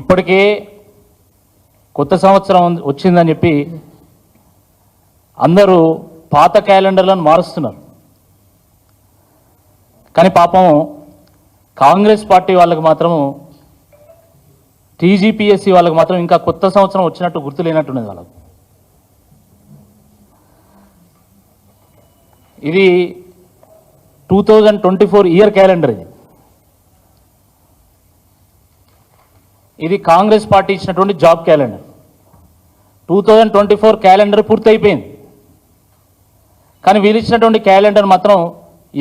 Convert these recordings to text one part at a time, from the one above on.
ఇప్పటికే కొత్త సంవత్సరం వచ్చిందని చెప్పి అందరూ పాత క్యాలెండర్లను మారుస్తున్నారు. కానీ పాపం కాంగ్రెస్ పార్టీ వాళ్ళకి మాత్రము టీజీపీఎస్సీ వాళ్ళకి మాత్రం ఇంకా కొత్త సంవత్సరం వచ్చినట్టు గుర్తు లేనట్టున్నది వాళ్ళకు. ఇది two thousand twenty four year calendar ఇది. ఇది కాంగ్రెస్ పార్టీ ఇచ్చినటువంటి job calendar. Two thousand twenty four calendar పూర్తయిపోయింది. కానీ వీళ్ళు ఇచ్చినటువంటి క్యాలెండర్ మాత్రం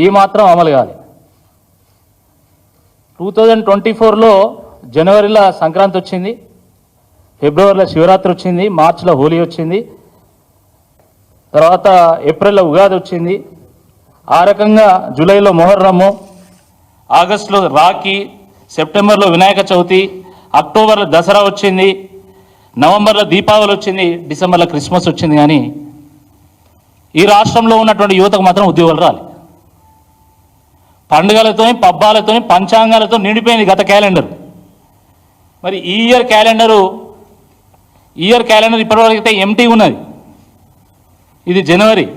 ఈ మాత్రం అమలు కాదు టూ థౌజండ్ ట్వంటీ ఫోర్లో జనవరిలో సంక్రాంతి వచ్చింది. ఫిబ్రవరిలో శివరాత్రి వచ్చింది. మార్చిలో హోలీ వచ్చింది. తర్వాత ఏప్రిల్లో ఉగాది వచ్చింది. ఆ రకంగా జూలైలో మొహర్రము ఆగస్టులో రాఖీ సెప్టెంబర్లో వినాయక చవితి అక్టోబర్లో దసరా వచ్చింది నవంబర్లో దీపావళి వచ్చింది డిసెంబర్లో క్రిస్మస్ వచ్చింది కానీ ఈ రాష్ట్రంలో ఉన్నటువంటి యువతకు మాత్రం ఉద్యోగాలు రాలి. పండుగలతోని పబ్బాలతోని పంచాంగాలతో నిండిపోయింది గత క్యాలెండర్. మరి ఈ ఇయర్ క్యాలెండరు ఇయర్ క్యాలెండర్ ఇప్పటివరకు అయితే ఎంటీ ఉన్నది. ఇది జనవరి.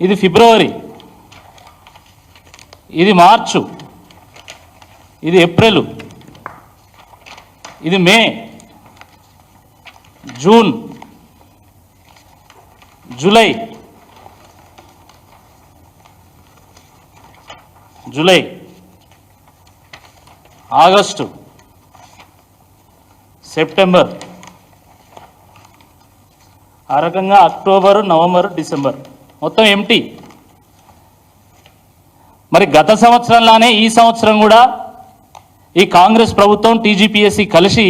ఇది ఫిబ్రవరి. ఇది మార్చు. ఇది ఏప్రిల్. ఇది May. June. July. July. August. September. ఆ రకంగా అక్టోబర్ నవంబర్ డిసెంబర్. మొత్తం ఎంటీ మరి గత సంవత్సరంలానే ఈ సంవత్సరం కూడా ఈ కాంగ్రెస్ ప్రభుత్వం టీజీపీఎస్సీ కలిసి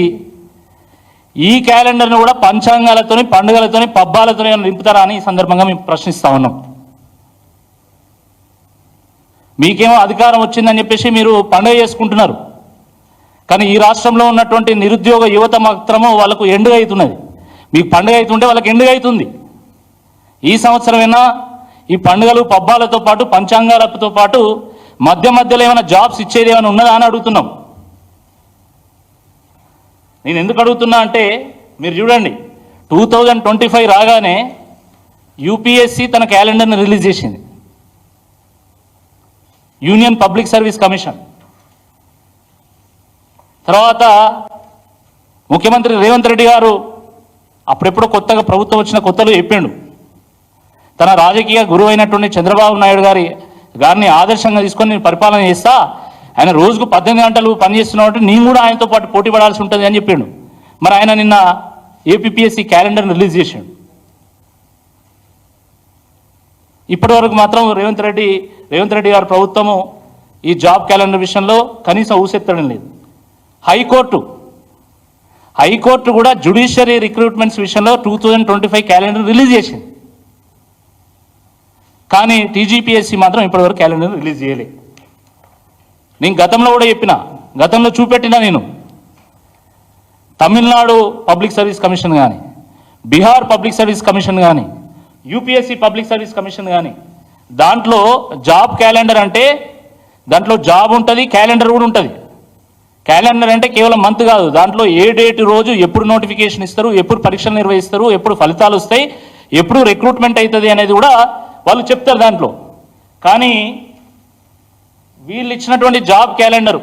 ఈ క్యాలెండర్ను కూడా పంచాంగాలతోని పండుగలతోని పబ్బాలతోని ఏమైనా నింపుతారా అని ఈ సందర్భంగా మేము ప్రశ్నిస్తా ఉన్నాం. మీకేమో అధికారం వచ్చిందని చెప్పేసి మీరు పండుగ చేసుకుంటున్నారు. కానీ ఈ రాష్ట్రంలో ఉన్నటువంటి నిరుద్యోగ యువత మాత్రము వాళ్ళకు ఎండుగా అవుతున్నది. మీకు పండుగ అవుతుంటే వాళ్ళకి ఎండుగా అవుతుంది. ఈ సంవత్సరమైనా ఈ పండుగలు పబ్బాలతో పాటు పంచాంగాలతో పాటు మధ్య మధ్యలో ఏమైనా జాబ్స్ ఇచ్చేది ఏమైనా ఉన్నదా అని అడుగుతున్నాం. నేను ఎందుకు అడుగుతున్నా అంటే మీరు చూడండి టూ థౌజండ్ ట్వంటీ ఫైవ్ రాగానే యూపీఎస్సి తన క్యాలెండర్ని రిలీజ్ చేసింది. యూనియన్ పబ్లిక్ సర్వీస్ కమిషన్ తర్వాత ముఖ్యమంత్రి రేవంత్ రెడ్డి గారు అప్పుడెప్పుడో కొత్తగా ప్రభుత్వం వచ్చిన కొత్తలో చెప్పిండు. తన రాజకీయ గురువు అయినటువంటి చంద్రబాబు నాయుడు గారి గారిని ఆదర్శంగా తీసుకొని నేను పరిపాలన చేస్తా ఆయన రోజుకు పద్దెనిమిది గంటలు పనిచేస్తున్నట్టు నేను కూడా ఆయనతో పాటు పోటీ పడాల్సి ఉంటుంది అని చెప్పాడు. మరి ఆయన నిన్న ఏపీఎస్సి క్యాలెండర్ని రిలీజ్ చేశాడు. ఇప్పటి వరకు మాత్రం రేవంత్ రెడ్డి రేవంత్ రెడ్డి గారి ప్రభుత్వము ఈ జాబ్ క్యాలెండర్ విషయంలో కనీసం ఊసెత్తడం లేదు. హైకోర్టు హైకోర్టు కూడా జుడిషియరీ రిక్రూట్మెంట్స్ విషయంలో two thousand twenty five calendar release చేసింది. కానీ టీజీపీఎస్సీ మాత్రం ఇప్పటివరకు క్యాలెండర్ రిలీజ్ చేయలేదు నేను గతంలో కూడా చెప్పిన గతంలో చూపెట్టిన నేను. తమిళనాడు పబ్లిక్ సర్వీస్ కమిషన్ కానీ బీహార్ పబ్లిక్ సర్వీస్ కమిషన్ కానీ యూపీఎస్సీ పబ్లిక్ సర్వీస్ కమిషన్ కానీ దాంట్లో జాబ్ క్యాలెండర్ అంటే దాంట్లో జాబ్ ఉంటుంది క్యాలెండర్ కూడా ఉంటుంది. క్యాలెండర్ అంటే కేవలం మంత్ కాదు దాంట్లో ఏ డేట్ రోజు ఎప్పుడు నోటిఫికేషన్ ఇస్తారు ఎప్పుడు పరీక్షలు నిర్వహిస్తారు ఎప్పుడు ఫలితాలు వస్తాయి ఎప్పుడు రిక్రూట్మెంట్ అవుతుంది అనేది కూడా వాళ్ళు చెప్తారు దాంట్లో. కానీ వీళ్ళు ఇచ్చినటువంటి జాబ్ క్యాలెండర్.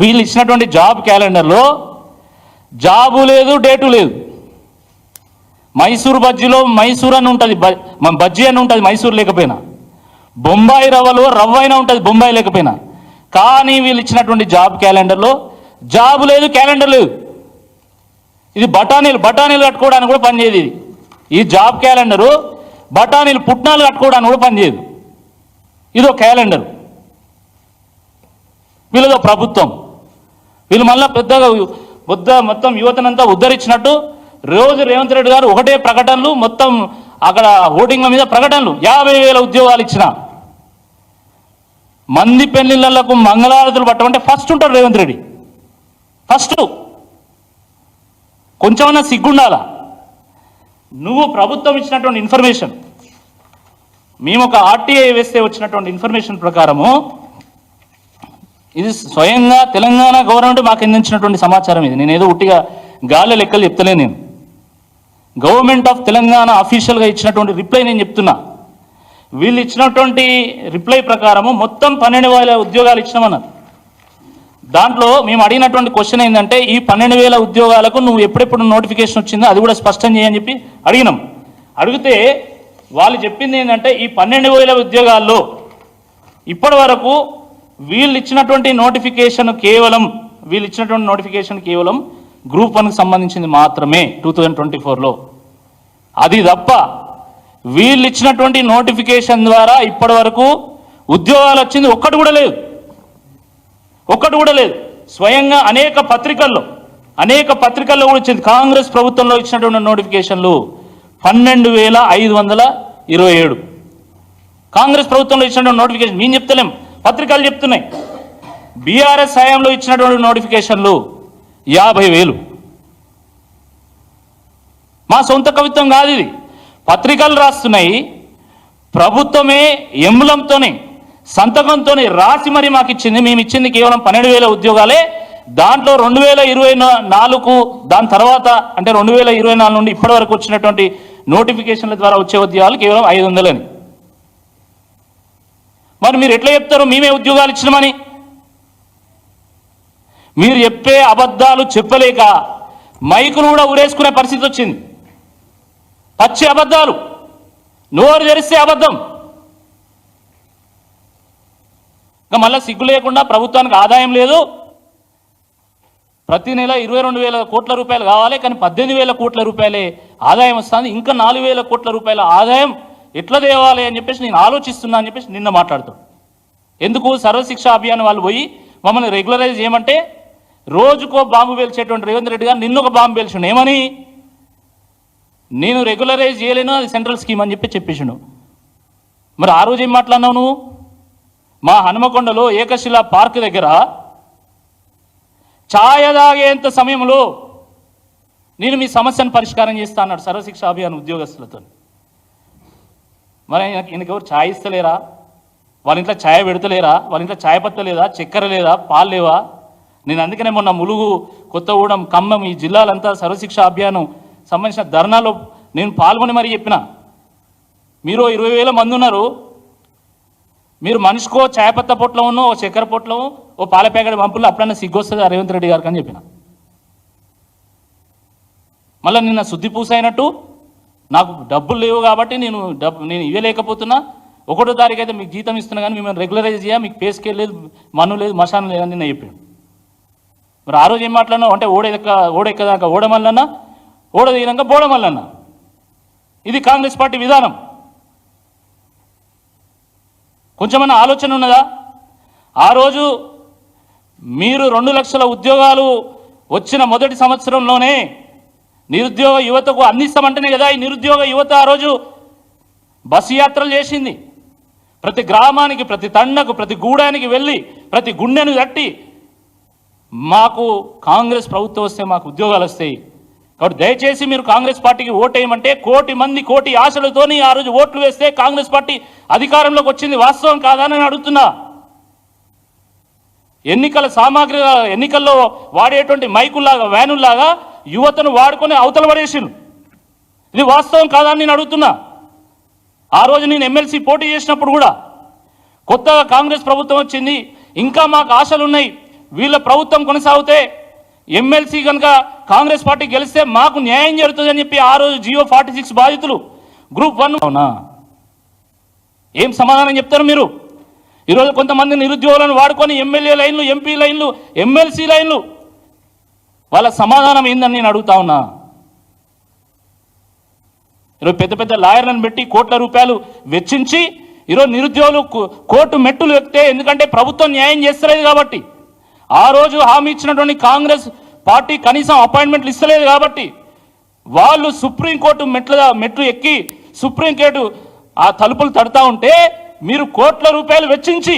వీళ్ళు ఇచ్చినటువంటి జాబ్ క్యాలెండర్లో జాబు లేదు డేటు లేదు. మైసూర్ బజ్జీలో మైసూర్ అని ఉంటుంది బజ్జీ అని ఉంటుంది మైసూర్ లేకపోయినా. బొంబాయి రవ్వలో రవ్వ అయినా ఉంటుంది బొంబాయి లేకపోయినా. కానీ వీళ్ళు ఇచ్చినటువంటి జాబ్ క్యాలెండర్లో జాబ్ లేదు క్యాలెండర్ లేదు. ఇది బఠానీలు బఠానీలు కట్టుకోవడానికి కూడా పనిచేయదు ఇది. ఈ జాబ్ క్యాలెండరు బఠానీలు పుట్నాలు కట్టుకోవడానికి కూడా పనిచేయదు ఇదో క్యాలెండర్. వీళ్ళదో ప్రభుత్వం. వీళ్ళు మళ్ళీ పెద్దగా వద్ద మొత్తం యువతనంతా ఉద్ధరించినట్టు రోజు రేవంత్ రెడ్డి గారు ఒకటే ప్రకటనలు మొత్తం అక్కడ ఓటింగ్ల మీద ప్రకటనలు. యాభై వేల ఉద్యోగాలు ఇచ్చిన. మంది పెళ్ళిళ్ళకు మంగళారతులు పట్టమంటే ఫస్ట్ ఉంటాడు రేవంత్ రెడ్డి. ఫస్ట్ కొంచెమన్నా సిగ్గుండాలా? నువ్వు ప్రభుత్వం ఇచ్చినటువంటి ఇన్ఫర్మేషన్ మేము ఒక ఆర్టీఐ వేస్తే వచ్చినటువంటి ఇన్ఫర్మేషన్ ప్రకారము ఇది స్వయంగా తెలంగాణ గవర్నమెంట్ మాకు అందించినటువంటి సమాచారం ఇది. నేను ఏదో ఉట్టిగా గాలి లెక్కలు చెప్తలే నేను. గవర్నమెంట్ ఆఫ్ తెలంగాణ అఫీషియల్గా ఇచ్చినటువంటి రిప్లై నేను చెప్తున్నా. వీళ్ళు ఇచ్చినటువంటి రిప్లై ప్రకారము మొత్తం పన్నెండు వేల ఉద్యోగాలు ఇచ్చినామన్నారు దాంట్లో మేము అడిగినటువంటి క్వశ్చన్ ఏంటంటే ఈ పన్నెండు వేల ఉద్యోగాలకు నువ్వు ఎప్పుడెప్పుడు నోటిఫికేషన్ వచ్చిందో అది కూడా స్పష్టం చేయని చెప్పి అడిగినాం. అడిగితే వాళ్ళు చెప్పింది ఏంటంటే ఈ పన్నెండు వేల ఉద్యోగాల్లో ఇప్పటి వరకు వీళ్ళు ఇచ్చినటువంటి నోటిఫికేషన్ కేవలం వీళ్ళు ఇచ్చినటువంటి నోటిఫికేషన్ కేవలం గ్రూప్ వన్కి సంబంధించింది మాత్రమే టూ థౌజండ్ ట్వంటీ ఫోర్లో అది తప్ప వీళ్ళు ఇచ్చినటువంటి నోటిఫికేషన్ ద్వారా ఇప్పటి వరకు ఉద్యోగాలు వచ్చింది ఒక్కటి కూడా లేదు. ఒక్కటి కూడా లేదు. స్వయంగా అనేక పత్రికల్లో అనేక పత్రికల్లో కూడా ఇచ్చింది కాంగ్రెస్ ప్రభుత్వంలో ఇచ్చినటువంటి నోటిఫికేషన్లు పన్నెండు వేల ఐదు వందల ఇరవై ఏడు. కాంగ్రెస్ ప్రభుత్వంలో ఇచ్చినటువంటి నోటిఫికేషన్ మేము చెప్తలేం. పత్రికలు చెప్తున్నాయి. బీఆర్ఎస్ హయాంలో ఇచ్చినటువంటి నోటిఫికేషన్లు యాభై వేలు. మా సొంత కవిత్వం కాదు ఇది. పత్రికలు రాస్తున్నాయి. ప్రభుత్వమే ఎంబులంతోనే సంతకంతోనే రాసి మరి మాకు ఇచ్చింది మేము ఇచ్చింది కేవలం పన్నెండు వేల ఉద్యోగాలే. దాంట్లో రెండు వేల ఇరవై నాలుగు దాని తర్వాత అంటే రెండు వేల ఇరవై నాలుగు నుండి ఇప్పటి వరకు వచ్చినటువంటి నోటిఫికేషన్ల ద్వారా వచ్చే ఉద్యోగాలు కేవలం ఐదు వందలని మరి మీరు ఎట్లా చెప్తారు? మేమే ఉద్యోగాలు ఇచ్చినామని. మీరు చెప్పే అబద్ధాలు చెప్పలేక మైకును కూడా ఉరేసుకునే పరిస్థితి వచ్చింది. పచ్చి అబద్ధాలు. నోరు తెరిస్తే అబద్ధం. ఇంకా మళ్ళీ సిగ్గు లేకుండా ప్రభుత్వానికి ఆదాయం లేదు. ప్రతి నెల ఇరవై రెండు వేల కోట్ల రూపాయలు కావాలి కానీ పద్దెనిమిది వేల కోట్ల రూపాయలే ఆదాయం వస్తుంది. ఇంకా నాలుగు వేల కోట్ల రూపాయల ఆదాయం ఎట్లా తేవాలి అని చెప్పేసి నేను ఆలోచిస్తున్నా అని చెప్పేసి నిన్న మాట్లాడుతాడు ఎందుకు సర్వశిక్ష అభియాన్ వాళ్ళు పోయి మమ్మల్ని రెగ్యులరైజ్ చేయమంటే రోజుకో బాంబు పేల్చేటువంటి రేవంత్ రెడ్డి గారు నిన్న ఒక బాంబు పేల్చిండు. ఏమని? నేను రెగ్యులరైజ్ చేయలేను అది సెంట్రల్ స్కీమ్ అని చెప్పి చెప్పేసిండు. మరి ఆ రోజు ఏం మాట్లాడినావు నువ్వు? మా హనుమకొండలో ఏకశిల పార్క్ దగ్గర ఛాయ తాగేంత సమయంలో నేను మీ సమస్యను పరిష్కారం చేస్తా అన్నాడు సర్వశిక్ష అభియాన్ ఉద్యోగస్తులతో మరి ఈయనకి ఎవరు ఛాయ్ ఇస్తలేరా? వాళ్ళ ఇంట్లో ఛాయ్ పెడతలేరా? వాళ్ళ ఇంట్లో ఛాయ్ పత్త లేదా? చక్కెర లేదా? పాలు లేవా? నేను అందుకనే మొన్న ములుగు కొత్తగూడెం ఖమ్మం ఈ జిల్లాలంతా సర్వశిక్ష అభియానం సంబంధించిన ధర్నాలో నేను పాల్గొని మరీ చెప్పిన. మీరు ఇరవై వేల మంది ఉన్నారు. మీరు మనిషికో ఛాయపత్త పొట్లమునో ఓ చక్కెర పొట్లం ఓ పాల ప్యాకెట్ పంపులు అప్పుడన్నా సిగ్గొస్తుంది ఆ రేవంత్ రెడ్డి గారికి అని చెప్పిన. మళ్ళీ నిన్న శుద్ధి పూసైనట్టు నాకు డబ్బులు లేవు కాబట్టి నేను డబ్బు నేను ఇవ్వలేకపోతున్నా. ఒకటో తారీఖు అయితే మీకు జీతం ఇస్తున్నా కానీ మిమ్మల్ని రెగ్యులరైజ్ చేయ మీకు పే లేదు మను లేదు మశానం లేదని నేను చెప్పాడు మరి ఆ రోజు ఏం మాట్లాడినా అంటే ఓడెక్క ఓడెక్కదాకా ఓడమల్లన్నా ఓడ దిగినాక బోడమల్లన్నా ఇది కాంగ్రెస్ పార్టీ విధానం. కొంచెమన్నా ఆలోచన ఉన్నదా? ఆ రోజు మీరు రెండు లక్షల ఉద్యోగాలు వచ్చిన మొదటి సంవత్సరంలోనే నిరుద్యోగ యువతకు అందిస్తామంటేనే కదా ఈ నిరుద్యోగ యువత ఆ రోజు బస్సు యాత్రలు చేసింది. ప్రతి గ్రామానికి ప్రతి తండకు ప్రతి గూడానికి వెళ్ళి ప్రతి గుండెను తట్టి మాకు కాంగ్రెస్ ప్రభుత్వం వస్తే మాకు ఉద్యోగాలు వస్తాయి. కాబట్టి దయచేసి మీరు కాంగ్రెస్ పార్టీకి ఓటేయమంటే కోటి మంది కోటి ఆశలతోని ఆ రోజు ఓట్లు వేస్తే కాంగ్రెస్ పార్టీ అధికారంలోకి వచ్చింది వాస్తవం కాదా అని అడుగుతున్నా. ఎన్నికల సామాగ్రి ఎన్నికల్లో వాడేటువంటి మైకుల్లాగా వ్యానుల్లాగా యువతను వాడుకొని అవతల పడేసిండు ఇది వాస్తవం కాదా అని నేను అడుగుతున్నా. ఆ రోజు నేను ఎమ్మెల్సీ పోటీ చేసినప్పుడు కూడా కొత్తగా కాంగ్రెస్ ప్రభుత్వం వచ్చింది. ఇంకా మాకు ఆశలు ఉన్నాయి వీళ్ళ ప్రభుత్వం కొనసాగితే ఎమ్మెల్సీ కనుక కాంగ్రెస్ పార్టీ గెలిస్తే మాకు న్యాయం జరుగుతుందని చెప్పి ఆ రోజు జియో ఫార్టీ సిక్స్ బాధితులు గ్రూప్ వన్ అవునా? ఏం సమాధానం చెప్తారు మీరు? ఈరోజు కొంతమంది నిరుద్యోగులను వాడుకొని ఎమ్మెల్యే లైన్లు ఎంపీ లైన్లు ఎమ్మెల్సీ లైన్లు వాళ్ళ సమాధానం ఏందని నేను అడుగుతా ఉన్నా. ఈరోజు పెద్ద పెద్ద లాయర్లను పెట్టి కోట్ల రూపాయలు వెచ్చించి ఈరోజు నిరుద్యోగులు కోర్టు మెట్టులు ఎక్కితే ఎందుకంటే ప్రభుత్వం న్యాయం చేస్తలేదు కాబట్టి. ఆ రోజు హామీ ఇచ్చినటువంటి కాంగ్రెస్ పార్టీ కనీసం అపాయింట్మెంట్లు ఇస్తలేదు కాబట్టి. వాళ్ళు సుప్రీంకోర్టు మెట్ల మెట్లు ఎక్కి సుప్రీంకోర్టు ఆ తలుపులు తడతా ఉంటే మీరు కోట్ల రూపాయలు వెచ్చించి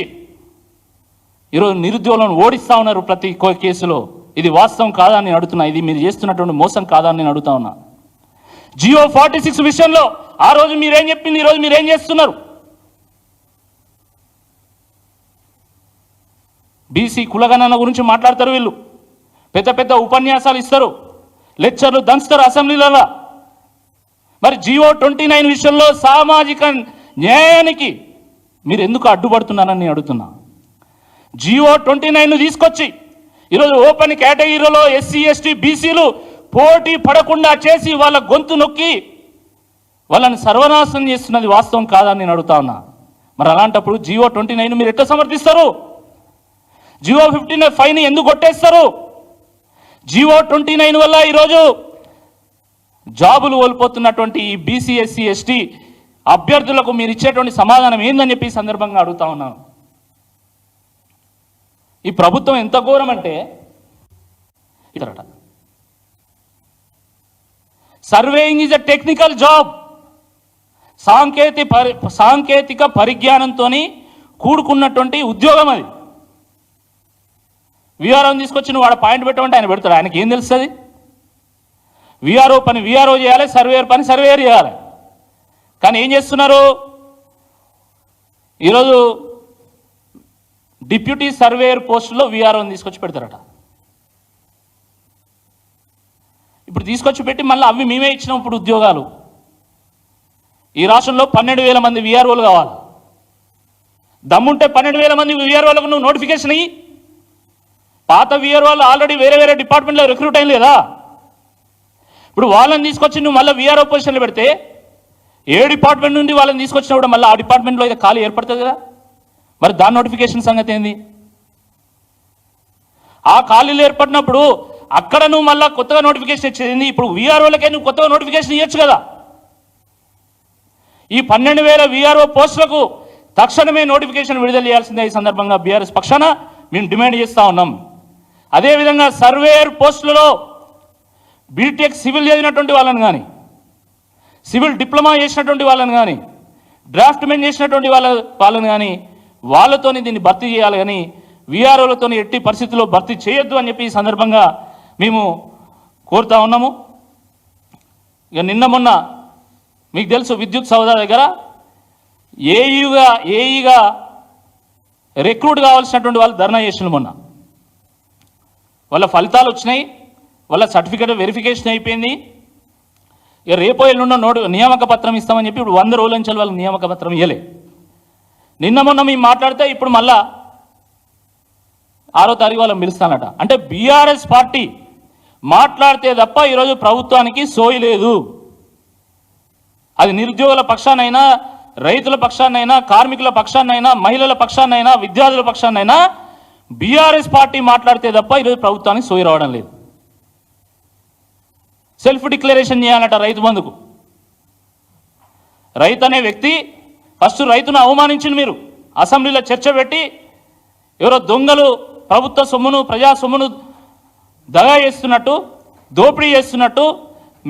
ఈరోజు నిరుద్యోగులను ఓడిస్తూ ఉన్నారు ప్రతి కేసులో. ఇది వాస్తవం కాదా అని నేను అడుగుతున్నా. ఇది మీరు చేస్తున్నటువంటి మోసం కాదా నేను అడుగుతా ఉన్నా. జియో ఫార్టీ సిక్స్ విషయంలో ఆ రోజు మీరేం చెప్పింది? ఈరోజు మీరేం చేస్తున్నారు? బీసీ కులగణన గురించి మాట్లాడతారు వీళ్ళు. పెద్ద పెద్ద ఉపన్యాసాలు ఇస్తారు. లెక్చర్లు దంచుతారు అసెంబ్లీలలో మరి జియో ట్వంటీ నైన్ విషయంలో సామాజిక న్యాయానికి మీరు ఎందుకు అడ్డుపడుతున్నారని నేను అడుగుతున్నా. జియో ట్వంటీ నైన్ తీసుకొచ్చి ఈరోజు ఓపెన్ కేటగిరీలో ఎస్సీ ఎస్టీ బీసీలు పోటీ పడకుండా చేసి వాళ్ళ గొంతు నొక్కి వాళ్ళని సర్వనాశనం చేస్తున్నది వాస్తవం కాదని నేను అడుగుతా ఉన్నా. మరి అలాంటప్పుడు జియో ట్వంటీ నైన్ మీరు ఎట్లా సమర్థిస్తారు? జియో ఫిఫ్టీన్ ఫైన్ ఎందుకు కొట్టేస్తారు? జియో ట్వంటీ నైన్ వల్ల ఈరోజు జాబులు కోల్పోతున్నటువంటి ఈ బీసీ ఎస్సీ ఎస్టీ అభ్యర్థులకు మీరు ఇచ్చేటువంటి సమాధానం ఏందని చెప్పి సందర్భంగా అడుగుతా ఉన్నాను. ఈ ప్రభుత్వం ఎంత ఘోరం అంటే ఇతరట. Surveying is a technical job సాంకేతిక పరి సాంకేతిక పరిజ్ఞానంతో కూడుకున్నటువంటి ఉద్యోగం అది. విఆర్ఓని తీసుకొచ్చి నువ్వు వాడు పాయింట్ పెట్టమంటే ఆయన పెడతాడు. ఆయనకి ఏం తెలుస్తుంది? విఆర్ఓ పని విఆర్ఓ చేయాలి సర్వేయర్ పని సర్వేయర్ చేయాలి. కానీ ఏం చేస్తున్నారు? ఈరోజు డిప్యూటీ సర్వేయర్ పోస్టులో విఆర్ఓని తీసుకొచ్చి పెడతారట. ఇప్పుడు తీసుకొచ్చి పెట్టి మళ్ళీ అవి మేమే ఇచ్చినాం ఇప్పుడు ఉద్యోగాలు. ఈ రాష్ట్రంలో పన్నెండు వేల మంది విఆర్ఓలు కావాలి. దమ్ముంటే పన్నెండు వేల మంది విఆర్ఓలకు నువ్వు నోటిఫికేషన్ అయ్యి పాత విఆర్ఓలు ఆల్రెడీ వేరే వేరే డిపార్ట్మెంట్లో రిక్రూట్ అయిన లేదా? ఇప్పుడు వాళ్ళని తీసుకొచ్చి నువ్వు మళ్ళీ విఆర్ఓ పొజిషన్లో పెడితే ఏ డిపార్ట్మెంట్ నుండి వాళ్ళని తీసుకొచ్చినా కూడా మళ్ళీ ఆ డిపార్ట్మెంట్లో అయితే ఖాళీ ఏర్పడుతుంది కదా? మరి దాని నోటిఫికేషన్ సంగతి ఏంది? ఆ ఖాళీలు ఏర్పడినప్పుడు అక్కడ నువ్వు మళ్ళీ కొత్తగా నోటిఫికేషన్ ఇచ్చేది ఇప్పుడు వీఆర్ఓలకే నువ్వు కొత్తగా నోటిఫికేషన్ ఇవ్వచ్చు కదా. ఈ పన్నెండు వేల వీఆర్ఓ పోస్టులకు తక్షణమే నోటిఫికేషన్ విడుదల చేయాల్సిందే ఈ సందర్భంగా బీఆర్ఎస్ పక్షాన మేము డిమాండ్ చేస్తూ ఉన్నాం. అదేవిధంగా సర్వేయర్ పోస్టులలో బీటెక్ సివిల్ చదివినటువంటి వాళ్ళని కానీ సివిల్ డిప్లొమా చేసినటువంటి వాళ్ళని కానీ డ్రాఫ్ట్మెంట్ చేసినటువంటి వాళ్ళ వాళ్ళని కానీ వాళ్ళతోని దీన్ని భర్తీ చేయాలి కానీ విఆర్ఓలతో ఎట్టి పరిస్థితుల్లో భర్తీ చేయొద్దు అని చెప్పి ఈ సందర్భంగా మేము కోరుతా ఉన్నాము. ఇక నిన్న మొన్న మీకు తెలుసు విద్యుత్ సౌదా దగ్గర ఏఈగా ఏఈగా రిక్రూట్ కావాల్సినటువంటి వాళ్ళు ధర్నా చేసిన మొన్న. వాళ్ళ ఫలితాలు వచ్చినాయి వాళ్ళ సర్టిఫికేట్ వెరిఫికేషన్ అయిపోయింది. ఇక రేపో ఎల్లుండో నోటు నియామక పత్రం ఇస్తామని చెప్పి ఇప్పుడు వంద రోజుల నుంచి వాళ్ళకి నియామక పత్రం ఇవ్వలేదు నిన్న మొన్న మేము మాట్లాడితే ఇప్పుడు మళ్ళా ఆరో తారీఖు వాళ్ళని పిలుస్తానట. అంటే బీఆర్ఎస్ పార్టీ మాట్లాడితే తప్ప ఈరోజు ప్రభుత్వానికి సోయి లేదు. అది నిరుద్యోగుల పక్షానైనా రైతుల పక్షాన్నైనా కార్మికుల పక్షాన్నైనా మహిళల పక్షాన్నైనా విద్యార్థుల పక్షాన్నైనా బీఆర్ఎస్ పార్టీ మాట్లాడితే తప్ప ఈరోజు ప్రభుత్వానికి సోయి రావడం లేదు. సెల్ఫ్ డిక్లరేషన్ చేయాలట రైతు బంధుకు. రైతు అనే వ్యక్తి ఫస్ట్ రైతును అవమానించింది మీరు. అసెంబ్లీలో చర్చ పెట్టి ఎవరో దొంగలు ప్రభుత్వ సొమ్మును ప్రజా సొమ్మును దగా చేస్తున్నట్టు దోపిడీ చేస్తున్నట్టు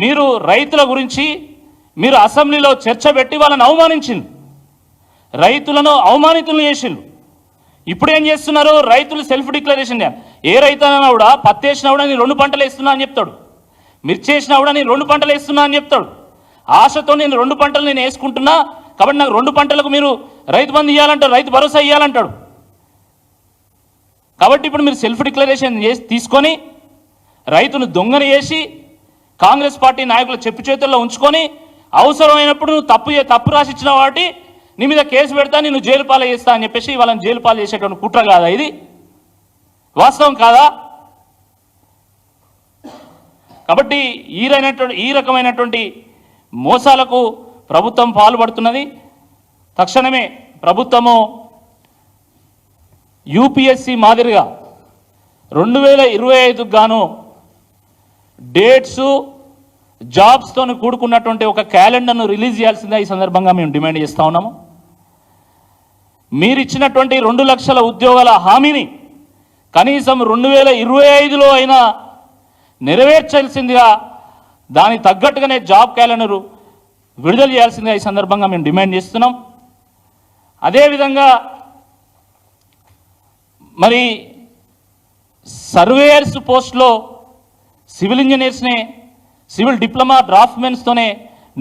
మీరు రైతుల గురించి మీరు అసెంబ్లీలో చర్చ పెట్టి వాళ్ళని అవమానించింది. రైతులను అవమానితులను చేసిండ్రు. ఇప్పుడు ఏం చేస్తున్నారు? రైతులు సెల్ఫ్ డిక్లరేషన్ ఏ రైతు అయినా కూడా పత్తి వేసినా కూడా నేను రెండు పంటలు వేస్తున్నా అని చెప్తాడు. మిర్చి వేసినా కూడా నేను రెండు పంటలు వేస్తున్నా అని చెప్తాడు. ఆశతో నేను రెండు పంటలు నేను వేసుకుంటున్నా. కాబట్టి నాకు రెండు పంటలకు మీరు రైతు బంధు ఇవ్వాలంటాడు రైతు భరోసా ఇవ్వాలంటాడు కాబట్టి ఇప్పుడు మీరు సెల్ఫ్ డిక్లరేషన్ చేసి తీసుకొని రైతును దొంగని చేసి కాంగ్రెస్ పార్టీ నాయకుల చెప్పు చేతుల్లో ఉంచుకొని అవసరమైనప్పుడు నువ్వు తప్పు తప్పు రాసిచ్చిన వాటి నీ మీద కేసు పెడతా నేను జైలు పాలు చేస్తా అని చెప్పేసి వాళ్ళని జైలు పాలు చేసేటువంటి కుట్ర కాదా ఇది? వాస్తవం కాదా? కాబట్టి ఈ రకమైనటువంటి ఈ రకమైనటువంటి మోసాలకు ప్రభుత్వం పాల్పడుతున్నది. తక్షణమే ప్రభుత్వము యూపీఎస్సి మాదిరిగా రెండు వేల ఇరవై ఐదుకు గాను డేట్స్ జాబ్స్తో కూడుకున్నటువంటి ఒక క్యాలెండర్ను రిలీజ్ చేయాల్సిందే ఈ సందర్భంగా మేము డిమాండ్ చేస్తూ ఉన్నాము. మీరు ఇచ్చినటువంటి రెండు లక్షల ఉద్యోగాల హామీని కనీసం రెండు వేల ఇరవై ఐదులో అయినా నెరవేర్చాల్సిందిగా దానికి తగ్గట్టుగానే జాబ్ క్యాలెండరు విడుదల చేయాల్సిందే ఈ సందర్భంగా మేము డిమాండ్ చేస్తున్నాం. అదేవిధంగా మరి సర్వేయర్స్ పోస్ట్లో సివిల్ ఇంజనీర్స్ని సివిల్ డిప్లొమా డ్రాఫ్ట్మెన్స్తోనే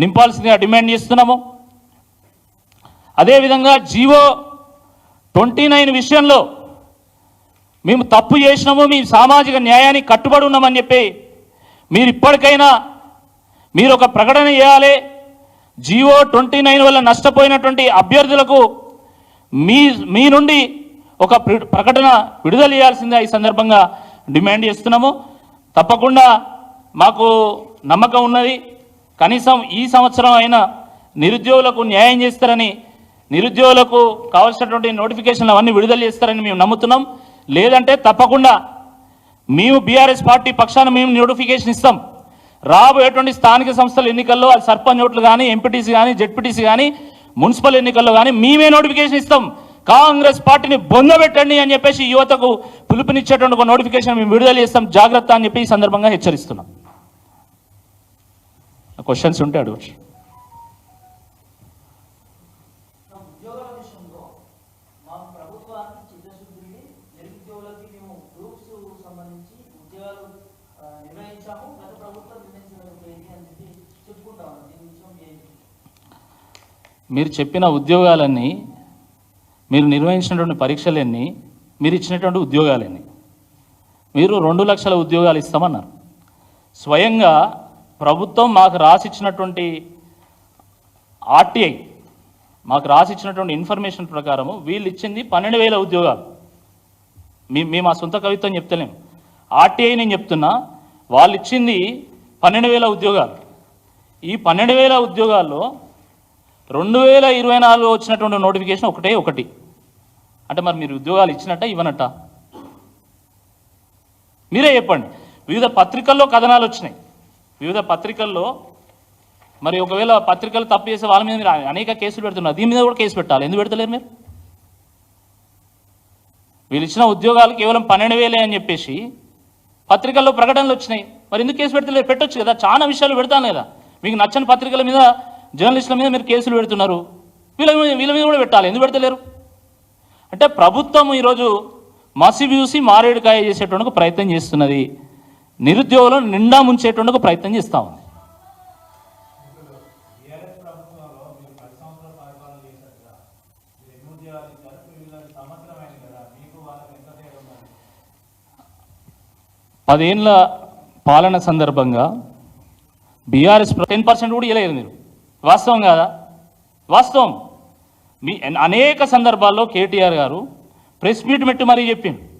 నింపాల్సిందిగా డిమాండ్ చేస్తున్నాము. అదేవిధంగా జీవో ట్వంటీ నైన్ విషయంలో మేము తప్పు చేసినాము మీ సామాజిక న్యాయానికి కట్టుబడి ఉన్నామని చెప్పి మీరు ఇప్పటికైనా మీరు ఒక ప్రకటన చేయాలి జియో ట్వంటీ నైన్ వల్ల నష్టపోయినటువంటి అభ్యర్థులకు మీ మీ నుండి ఒక ప్రకటన విడుదల చేయాల్సిందే ఈ సందర్భంగా డిమాండ్ చేస్తున్నాము. తప్పకుండా మాకు నమ్మకం ఉన్నది. కనీసం ఈ సంవత్సరం అయినా నిరుద్యోగులకు న్యాయం చేస్తారని నిరుద్యోగులకు కావాల్సినటువంటి నోటిఫికేషన్లు అవన్నీ విడుదల చేస్తారని మేము నమ్ముతున్నాం. లేదంటే తప్పకుండా మేము బీఆర్ఎస్ పార్టీ పక్షాన మేము నోటిఫికేషన్ ఇస్తాం. రాబోయేటువంటి స్థానిక సంస్థల ఎన్నికల్లో అది సర్పంచ్ ఓట్లు కానీ ఎంపీటీసీ కానీ జెడ్పీటీసీ కానీ మున్సిపల్ ఎన్నికల్లో కానీ మేమే నోటిఫికేషన్ ఇస్తాం. కాంగ్రెస్ పార్టీని బొందబెట్టండి అని చెప్పేసి యువతకు పిలుపునిచ్చేటువంటి ఒక నోటిఫికేషన్ మేము విడుదల చేస్తాం. జాగ్రత్త అని చెప్పి ఈ సందర్భంగా హెచ్చరిస్తున్నాం. క్వశ్చన్స్ ఉంటే అడగచ్చు ఉద్యోగాల విషయంలో మా ప్రభుత్వానికి చిత్తశుద్ధి నిరుద్యోగులకి మేము గ్రూప్స్ సంబంధించి ఉద్యోగాలు ఆ, నిర్ణయించాము గత ప్రభుత్వం నిర్ణయించలేకపోయింది అని చెప్పి చెప్పుకుంటా ఉన్నాం దీని విషయం ఏంటి మీరు చెప్పిన ఉద్యోగాలన్నీ మీరు నిర్వహించినటువంటి పరీక్షలన్నీ మీరు ఇచ్చినటువంటి ఉద్యోగాలన్నీ. మీరు రెండు లక్షల ఉద్యోగాలు ఇస్తామన్నారు. స్వయంగా ప్రభుత్వం మాకు రాసిచ్చినటువంటి ఆర్టీఐ మాకు రాసిచ్చినటువంటి ఇన్ఫర్మేషన్ ప్రకారము వీళ్ళు ఇచ్చింది పన్నెండు వేల ఉద్యోగాలు. మీ మేము మా సొంత కవిత్వం చెప్తలేము ఆర్టీఐ నేను చెప్తున్నా వాళ్ళు ఇచ్చింది పన్నెండు వేల ఉద్యోగాలు. ఈ పన్నెండు వేల ఉద్యోగాల్లో రెండు వేల ఇరవై నాలుగులో వచ్చినటువంటి నోటిఫికేషన్ ఒకటే ఒకటి. అంటే మరి మీరు ఉద్యోగాలు ఇచ్చినట్ట ఇవ్వనట్ట మీరే చెప్పండి. వివిధ పత్రికల్లో కథనాలు వచ్చినాయి. వివిధ పత్రికల్లో మరి ఒకవేళ పత్రికలు తప్పు చేసే వాళ్ళ మీద మీరు అనేక కేసులు పెడుతున్నారు. దీని మీద కూడా కేసు పెట్టాలి. ఎందుకు పెడతలేరు మీరు? వీళ్ళు ఇచ్చిన ఉద్యోగాలు కేవలం పన్నెండు వేలే అని చెప్పేసి పత్రికల్లో ప్రకటనలు వచ్చినాయి. మరి ఎందుకు కేసు పెడతలేదు పెట్టొచ్చు కదా. చాలా విషయాలు పెడతాను కదా. మీకు నచ్చని పత్రికల మీద జర్నలిస్టుల మీద మీరు కేసులు పెడుతున్నారు. వీళ్ళ మీద వీళ్ళ మీద కూడా పెట్టాలి. ఎందుకు పెడతలేరు? అంటే ప్రభుత్వం ఈరోజు మసిబూసి మారేడుకాయ చేసేటువంటి ప్రయత్నం చేస్తున్నది. నిరుద్యోగులను నిండా ముంచేటువంటి ప్రయత్నం చేస్తూ ఉంది. పదేళ్ళ పాలన సందర్భంగా బీఆర్ఎస్ టెన్ పర్సెంట్ కూడా ఇవ్వలేదు మీరు. వాస్తవం కాదా? వాస్తవం. మీ అనేక సందర్భాల్లో కేటీఆర్ గారు ప్రెస్ మీట్ పెట్టి మరీ చెప్పిండు.